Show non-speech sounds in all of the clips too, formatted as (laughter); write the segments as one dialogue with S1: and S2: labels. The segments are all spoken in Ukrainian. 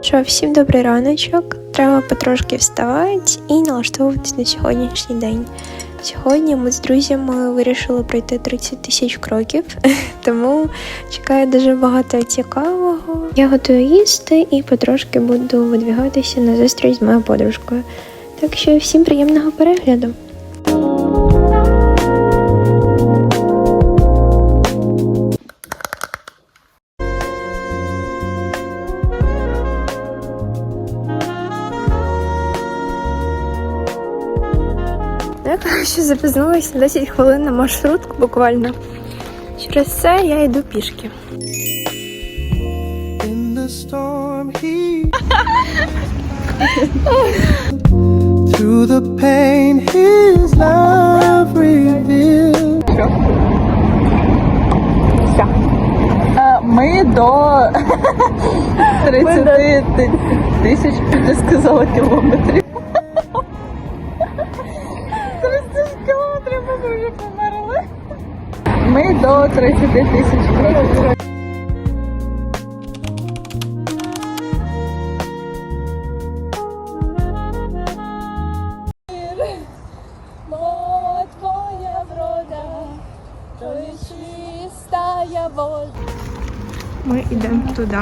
S1: Що, всім добрий раночок. Треба потрошки вставати і налаштовуватись на сьогоднішній день. Сьогодні ми з друзями вирішили пройти 30 тисяч кроків, (laughs) тому чекає дуже багато цікавого. Я готую їсти і потрошки буду видвігатися на зустріч з моєю подружкою. Так що всім приємного перегляду. Я коротше запізнилася 10 хвилин на маршрутку буквально. Через це я йду пішки.
S2: Through the pain his love revealed
S3: Ми до 30 тисяч, ти сказала, кілометрів. До 30 тисяч вода.
S1: Ми йдемо туди.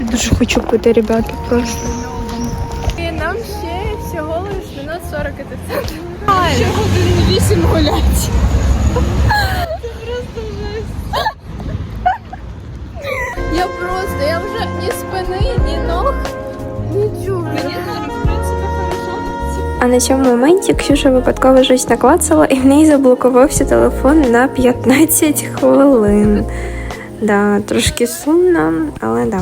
S1: Я дуже хочу пити, ребята, просто. І нам ще всього лиш минут 40 іти центр.
S3: Ще годин 8 гулять. Це просто жесть.
S1: Я просто, я вже ні спини, ні ног, нічого.
S3: Мені зараз, в принципі, хорошо.
S1: А на цьому моменті Ксюша випадково щось наклацала і в неї заблокувався телефон на 15 хвилин. Да, трошки сумно, але да.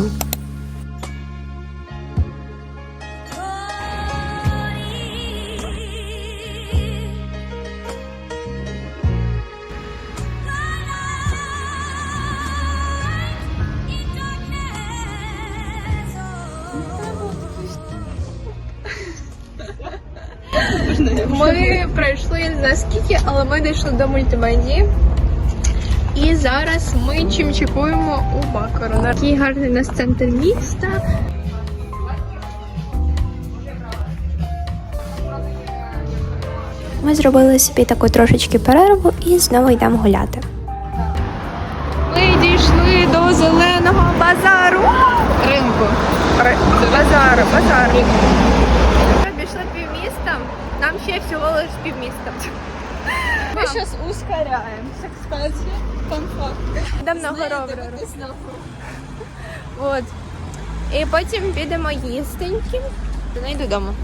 S1: Ми пройшли не скільки, але ми дійшли до мультимедії. І зараз ми чимчикуємо у Бакару. Такий гарний у нас центр міста. Ми зробили собі таку трошечки перерву і знову йдемо гуляти. Ми дійшли до зеленого базару.
S3: Ринку.
S1: Базару, базару. Ми обійшли півміста, нам ще всього лише півміста.
S3: Ми зараз ускоряємося, кстати. Фан-факт.
S1: Йдемо на гору. От. І потім підемо їстеньки. До неї додому.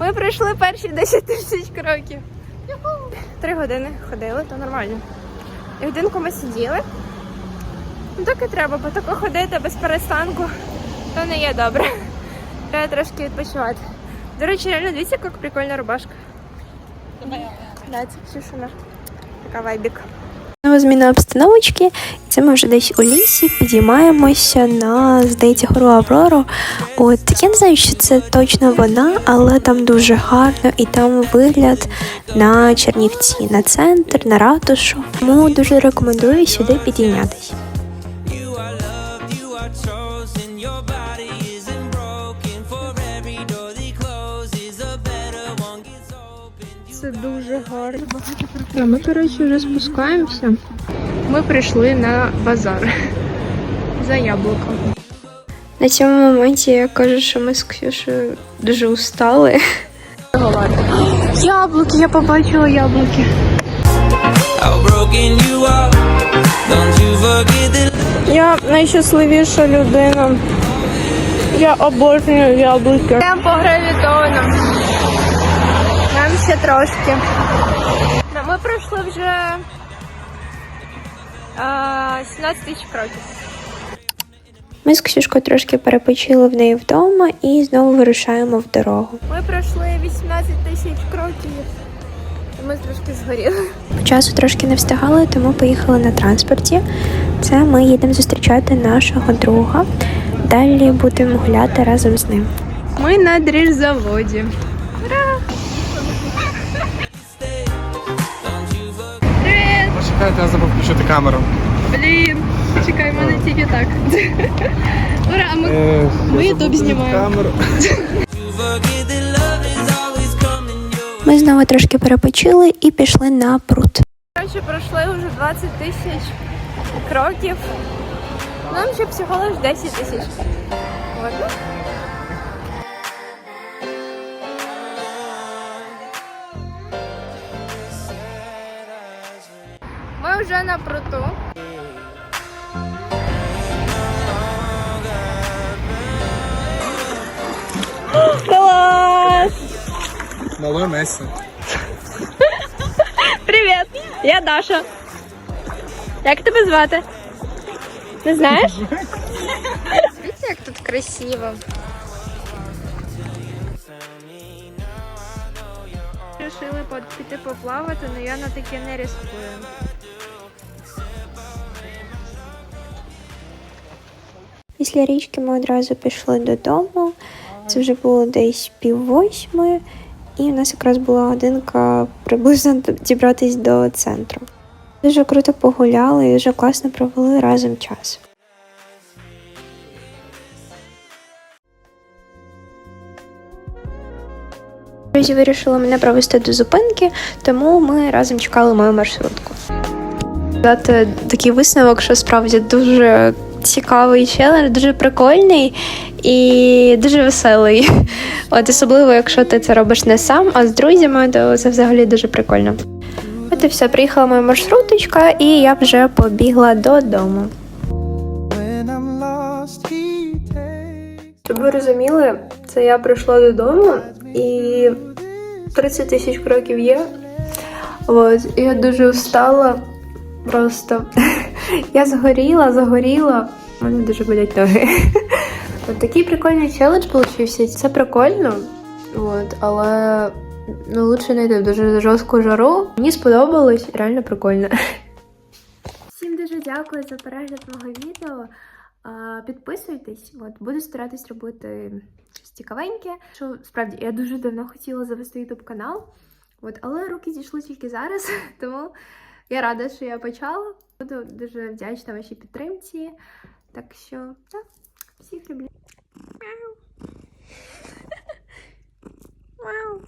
S1: Ми пройшли перші 10 тисяч кроків. Три години ходили, то нормально. І годинку ми сиділи. Ну так і треба, бо тако ходити без перестанку, то не є добре. Треба трошки відпочивати. До речі, реально дивіться, як прикольна рубашка. Да, це Ксюшина. Така вайбік. Зміна обстановочки. Це ми вже десь у лісі підіймаємося на, здається, гору Аврору. От я не знаю, що це точно вона, але там дуже гарно і там вигляд на Чернівці, на центр, на ратушу. Тому дуже рекомендую сюди підійнятися. Гарно. А ми, коротше, вже спускаємося. Ми прийшли на базар за яблуком. На цьому моменті я кажу, що ми з Ксюшею дуже устали. Яблуки, я побачила яблуки. Я найщасливіша людина. Я обожнюю яблуки. Йдемо по гравітону. Ще трошки. Ми пройшли вже а, 17 тисяч кроків. Ми з Ксюшкою трошки перепочили в неї вдома і знову вирушаємо в дорогу. Ми пройшли 18 тисяч кроків. Ми трошки згоріли. По часу трошки не встигали, тому поїхали на транспорті. Це ми їдемо зустрічати нашого друга. Далі будемо гуляти разом з ним. Ми на дріжзаводі.
S2: Почекайте, я забув включити камеру.
S1: Блін, чекай, в мене тільки так. (laughs) Ура, а ми, ми ютуб знімаємо.
S4: Your
S5: Ми знову трошки перепочили і пішли на пруд.
S1: Коротше, пройшли вже 20 тисяч кроків. Нам ще всього лиш 10 тисяч. От. Вже на пруту. Клас!
S6: Малой Месси.
S1: Привіт! Я Даша. Як тебе звати? Не знаєш? Дивіться, як тут красиво. Рішили піти поплавати, але я на таке не рискую.
S5: Після річки ми одразу пішли додому. Це вже було десь пів восьми, і у нас якраз була годинка приблизно дібратись до центру. Дуже круто погуляли і дуже класно провели разом час. Друзі вирішили мене провести до зупинки, тому ми разом чекали мою маршрутку. Дати такий висновок, що справді дуже цікавий челендж, дуже прикольний і дуже веселий. (laughs) От особливо, якщо ти це робиш не сам, а з друзями, то це взагалі дуже прикольно. От і все, приїхала моя маршруточка, і я вже побігла додому. Щоб ви розуміли, це я прийшла додому і 30 тисяч кроків є. От, я дуже встала. Просто (laughs) я згоріла, загоріла. У мене дуже болять ноги. (laughs) От такий прикольний челендж получився. Це прикольно. От, але ну, лучше не йти в дуже жорстку жару. Мені сподобалось, реально прикольно. (laughs) Всім дуже дякую за перегляд мого відео. Підписуйтесь, от буду старатись робити щось цікавеньке. Що справді я дуже давно хотіла завести YouTube канал, от, але руки дійшли тільки зараз, (laughs) тому я рада, що я почала. Буду дуже вдячна вашій підтримці. Так що, так, всіх люблю. Мяу. (laughs)